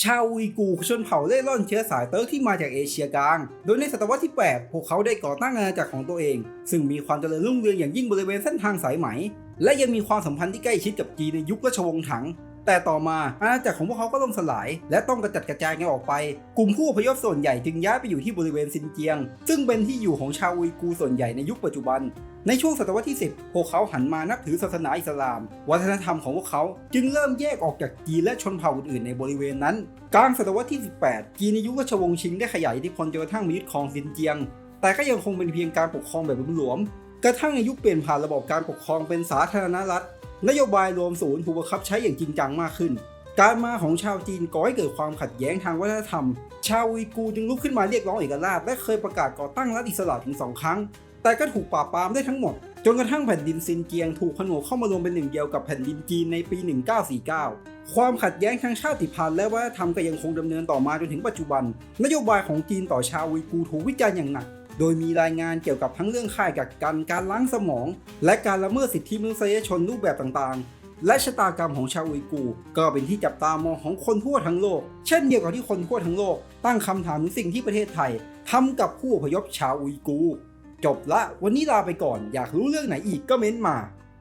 ชาวอุยกูชนเผ่าเล่ร่อนเชื้อสายเติร์กที่มาจากเอเชียกลาง โดยในศตวรรษที่ 8 พวกเขาได้ก่อตั้งอาณาจักรของตัวเอง ซึ่งมีความเจริญรุ่งเรืองอย่างยิ่งบริเวณเส้นทางสายไหม และยังมีความสัมพันธ์ที่ใกล้ชิดกับจีนในยุคราชวงศ์ถัง แต่ต่อมาอาณาจักรของพวกเขาก็ล่มสลาย และต้องกระจัดกระจายกันออกไป กลุ่มผู้อพยพส่วนใหญ่จึงย้ายไปอยู่ที่บริเวณซินเจียง ซึ่งเป็นที่อยู่ของชาวอุยกูส่วนใหญ่ในยุคปัจจุบัน ในช่วงศตวรรษที่ 10 พวกเขาหันมานับถือศาสนาอิสลาม วัฒนธรรมของพวกเขาจึงเริ่มแยกออกจากจีนและชนเผ่าอื่นๆในบริเวณนั้น กลางศตวรรษที่ 18 จีนในยุคราชวงศ์ชิงได้ขยายอิทธิพลจนกระทั่งมียึดครองซินเจียง แต่ก็ยังคงเป็นเพียงการปกครองแบบหลวมๆกระทั่งในยุคเปลี่ยนผ่านระบบการปกครองเป็นสาธารณรัฐ นโยบายรวมศูนย์ถูกบังคับใช้อย่างจริงจังมากขึ้น การมาของชาวจีนก่อให้เกิดความขัดแย้งทางวัฒนธรรม ชาวอุยกูจึงลุกขึ้นมาเรียกร้องเอกราช และเคยประกาศก่อตั้งรัฐอิสระถึงสองครั้ง แต่ก็ถูกปราบปรามได้ทั้งหมด จนกระทั่งแผ่นดินซินเจียงถูกผนวกเข้ามารวมเป็นหนึ่งเดียวกับแผ่นดินจีนในปี 1949ความขัดแย้งทางชาติพันธุ์และวัฒนธรรมก็ยังคงดำเนินต่อมาจนถึงปัจจุบัน นโยบายของจีนต่อชาวอุยกูถูกวิจารณ์อย่างหนัก โดยมีรายงานเกี่ยวกับทั้งเรื่องค่ายกักกันการล้างสมอง และการละเมิดสิทธิมนุษยชนรูปแบบต่างๆ และชะตากรรมของชาวอุยกู ก็เป็นที่จับตามองของคนทั่วทั้งโลก เช่นเดียวกับที่คนทั่วทั้งโลก ตั้งคำถามถึงสิ่งที่ประเทศไทยทำกับผู้อพยพชาวอุยกู จบละ วันนี้ลาไปก่อนอยากรู้เรื่องไหนอีกก็เม้นต์มา